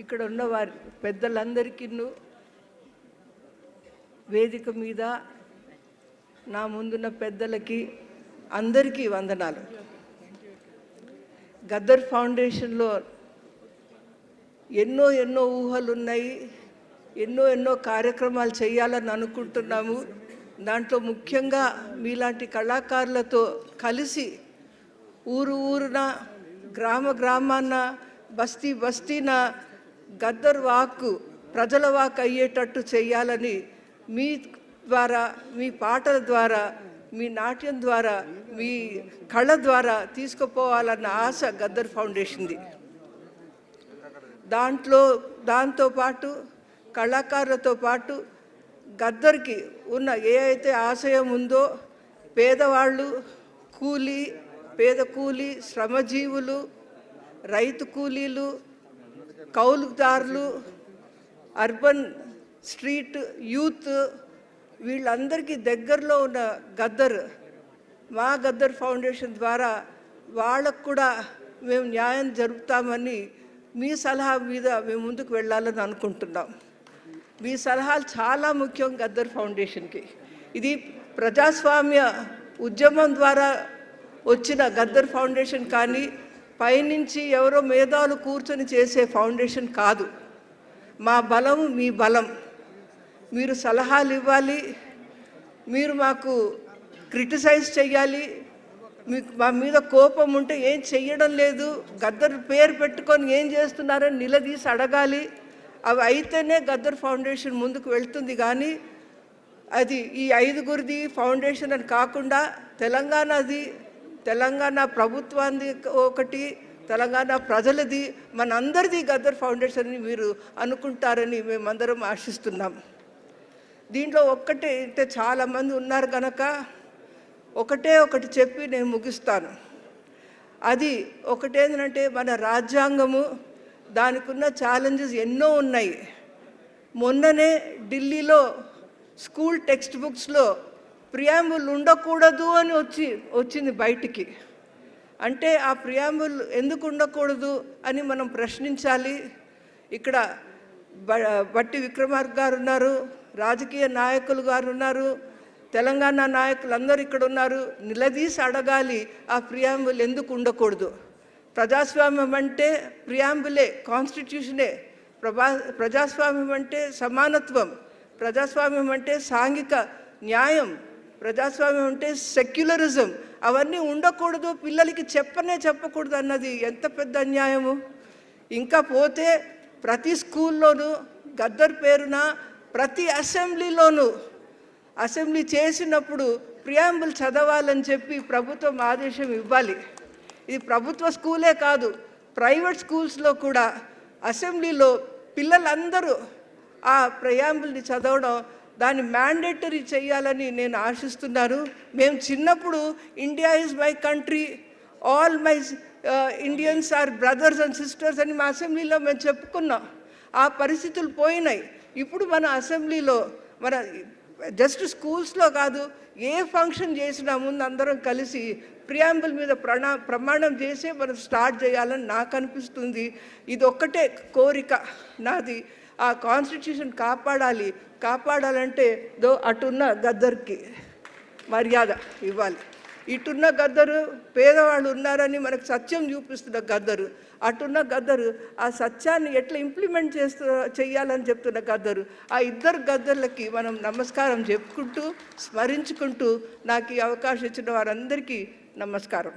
ఇక్కడ ఉన్న వారి పెద్దలందరికీ వేదిక మీద నా ముందున్న పెద్దలకి అందరికీ వందనాలు. గద్దర్ ఫౌండేషన్లో ఎన్నో ఎన్నో ఊహలు ఉన్నాయి ఎన్నో ఎన్నో కార్యక్రమాలు చేయాలని అనుకుంటున్నాము. దాంట్లో ముఖ్యంగా మీలాంటి కళాకారులతో కలిసి ఊరు ఊరున గ్రామ గ్రామాన బస్తీ బస్తీన గద్దర్ వాక్కు ప్రజల వాక్ అయ్యేటట్టు చేయాలని మీ ద్వారా మీ పాటల ద్వారా మీ నాట్యం ద్వారా మీ కళ ద్వారా తీసుకుపోవాలన్న ఆశ గద్దర్ ఫౌండేషన్ది. దాంట్లో దాంతో పాటు కళాకారులతో పాటు గద్దర్కి ఉన్న ఏ అయితే ఆశయం ఉందో పేదవాళ్ళు కూలీ పేద కూలీ శ్రమజీవులు రైతు కూలీలు కౌలుదారులు అర్బన్ స్ట్రీట్ యూత్ వీళ్ళందరికీ దగ్గరలో ఉన్న గద్దర్ మా గద్దర్ ఫౌండేషన్ ద్వారా వాళ్ళకు కూడా మేము న్యాయం జరుపుతామని మీ సలహా మీద మేము ముందుకు వెళ్ళాలని అనుకుంటున్నాం. మీ సలహాలు చాలా ముఖ్యం గద్దర్ ఫౌండేషన్కి. ఇది ప్రజాస్వామ్య ఉద్యమం ద్వారా వచ్చిన గద్దర్ ఫౌండేషన్ కానీ పైనుంచి ఎవరో మేధాలు కూర్చొని చేసే ఫౌండేషన్ కాదు. మా బలం మీ బలం. మీరు సలహాలు ఇవ్వాలి. మీరు మాకు క్రిటిసైజ్ చేయాలి మీకు మా మీద కోపం ఉంటే ఏం చెయ్యడం లేదు. గద్దర్ పేరు పెట్టుకొని ఏం చేస్తున్నారని నిలదీసి అడగాలి. అవి అయితేనే గద్దర్ ఫౌండేషన్ ముందుకు వెళ్తుంది కానీ అది ఈ ఐదుగురిది ఫౌండేషన్ అని కాకుండా తెలంగాణది తెలంగాణ ప్రభుత్వాన్ని ఒకటి తెలంగాణ ప్రజలది మనందరిది గద్దర్ ఫౌండేషన్ అని మీరు అనుకుంటారని మేమందరం ఆశిస్తున్నాం. దీంట్లో ఒక్కటే అంటే చాలామంది ఉన్నారు కనుక ఒకటే ఒకటి చెప్పి నేను ముగిస్తాను. అది ఒకటేంటంటే మన రాజ్యాంగము దానికున్న ఛాలెంజెస్ ఎన్నో ఉన్నాయి. మొన్ననే ఢిల్లీలో స్కూల్ టెక్స్ట్ బుక్స్లో ప్రియాంబుల్ ఉండకూడదు అని వచ్చి వచ్చింది బయటికి. అంటే ఆ ప్రియాంబుల్ ఎందుకు ఉండకూడదు అని మనం ప్రశ్నించాలి. ఇక్కడ బట్టి విక్రమార్క గారు ఉన్నారు రాజకీయ నాయకులు గారు ఉన్నారు తెలంగాణ నాయకులు అందరూ ఇక్కడ ఉన్నారు. నిలదీసి అడగాలి ఆ ప్రియాంబుల్ ఎందుకు ఉండకూడదు. ప్రజాస్వామ్యం అంటే ప్రియాంబులే కాన్స్టిట్యూషనే. ప్రభా ప్రజాస్వామ్యం అంటే సమానత్వం. ప్రజాస్వామ్యం అంటే సాంఘిక న్యాయం. ప్రజాస్వామ్యం అంటే సెక్యులరిజం. అవన్నీ ఉండకూడదు పిల్లలకి చెప్పనే చెప్పకూడదు అన్నది ఎంత పెద్ద అన్యాయము. ఇంకా పోతే ప్రతి స్కూల్లోనూ గద్దర్ పేరున ప్రతి అసెంబ్లీలోనూ అసెంబ్లీ చేసినప్పుడు ప్రియాంబుల్ చదవాలని చెప్పి ప్రభుత్వం ఆదేశం ఇవ్వాలి. ఇది ప్రభుత్వ స్కూలే కాదు ప్రైవేట్ స్కూల్స్లో కూడా అసెంబ్లీలో పిల్లలందరూ ఆ ప్రియాంబుల్ని చదవడం దాన్ని మ్యాండేటరీ చేయాలని నేను ఆశిస్తున్నాను. మేము చిన్నప్పుడు India is my country all my Indians are brothers and sisters అని మా అసెంబ్లీలో మేము చెప్పుకున్నాం. ఆ పరిస్థితులు పోయినాయి. ఇప్పుడు మన అసెంబ్లీలో మన జస్ట్ స్కూల్స్లో కాదు ఏ ఫంక్షన్ చేసినా ముందు అందరం కలిసి ప్రియాంబుల్ మీద ప్రణా ప్రమాణం చేసే మనం స్టార్ట్ చేయాలని నాకు అనిపిస్తుంది. ఇది ఒక్కటే కోరిక నాది. ఆ కాన్స్టిట్యూషన్ కాపాడాలి. కాపాడాలంటే దో అటున్న గద్దర్కి మర్యాద ఇవ్వాలి. ఇటున్న గద్దరు పేదవాళ్ళు ఉన్నారని మనకు సత్యం చూపిస్తున్న గద్దరు. అటున్న గద్దరు ఆ సత్యాన్ని ఎట్లా ఇంప్లిమెంట్ చేస్తూ చేయాలని చెప్తున్న గద్దరు. ఆ ఇద్దరు గద్దర్లకి మనం నమస్కారం చెప్పుకుంటూ స్మరించుకుంటూ నాకు ఈ అవకాశం ఇచ్చిన వారందరికీ నమస్కారం.